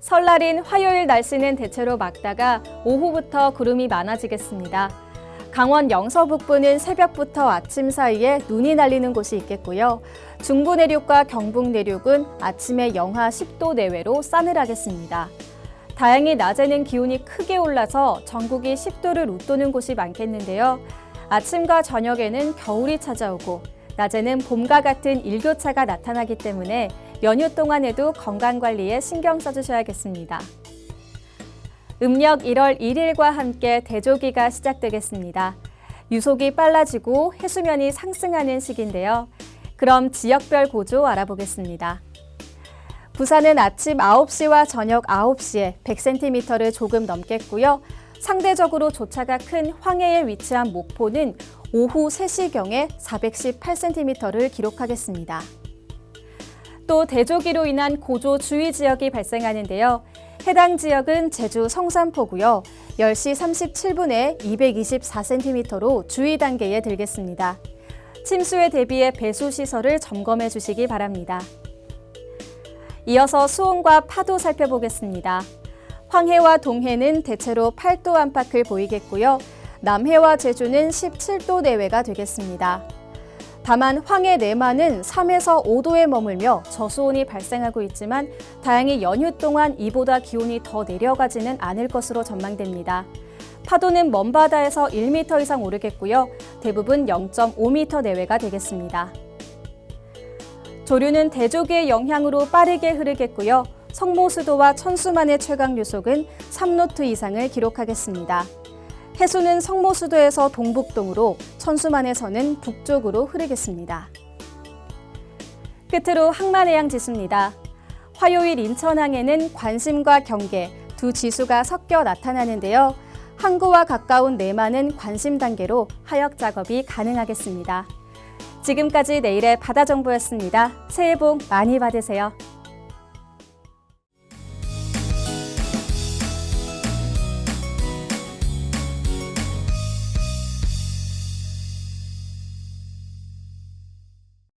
설날인 화요일 날씨는 대체로 맑다가 오후부터 구름이 많아지겠습니다. 강원 영서 북부는 새벽부터 아침 사이에 눈이 날리는 곳이 있겠고요. 중부 내륙과 경북 내륙은 아침에 영하 10도 내외로 싸늘하겠습니다. 다행히 낮에는 기온이 크게 올라서 전국이 10도를 웃도는 곳이 많겠는데요. 아침과 저녁에는 겨울이 찾아오고 낮에는 봄과 같은 일교차가 나타나기 때문에 연휴 동안에도 건강 관리에 신경 써주셔야겠습니다. 음력 1월 1일과 함께 대조기가 시작되겠습니다. 유속이 빨라지고 해수면이 상승하는 시기인데요. 그럼 지역별 고조 알아보겠습니다. 부산은 아침 9시와 저녁 9시에 100cm를 조금 넘겠고요. 상대적으로 조차가 큰 황해에 위치한 목포는 오후 3시경에 418cm를 기록하겠습니다. 또 대조기로 인한 고조 주의 지역이 발생하는데요. 해당 지역은 제주 성산포고요. 10시 37분에 224cm로 주의 단계에 들겠습니다. 침수에 대비해 배수 시설을 점검해 주시기 바랍니다. 이어서 수온과 파도 살펴보겠습니다. 황해와 동해는 대체로 8도 안팎을 보이겠고요. 남해와 제주는 17도 내외가 되겠습니다. 다만 황해 내만은 3에서 5도에 머물며 저수온이 발생하고 있지만 다행히 연휴 동안 이보다 기온이 더 내려가지는 않을 것으로 전망됩니다. 파도는 먼바다에서 1m 이상 오르겠고요. 대부분 0.5m 내외가 되겠습니다. 조류는 대조기의 영향으로 빠르게 흐르겠고요. 성모수도와 천수만의 최강 유속은 3노트 이상을 기록하겠습니다. 해수는 성모수도에서 동북동으로 천수만에서는 북쪽으로 흐르겠습니다. 끝으로 항만해양 지수입니다. 화요일 인천항에는 관심과 경계 두 지수가 섞여 나타나는데요. 항구와 가까운 내만은 관심 단계로 하역 작업이 가능하겠습니다. 지금까지 내일의 바다 정보였습니다. 새해 복 많이 받으세요.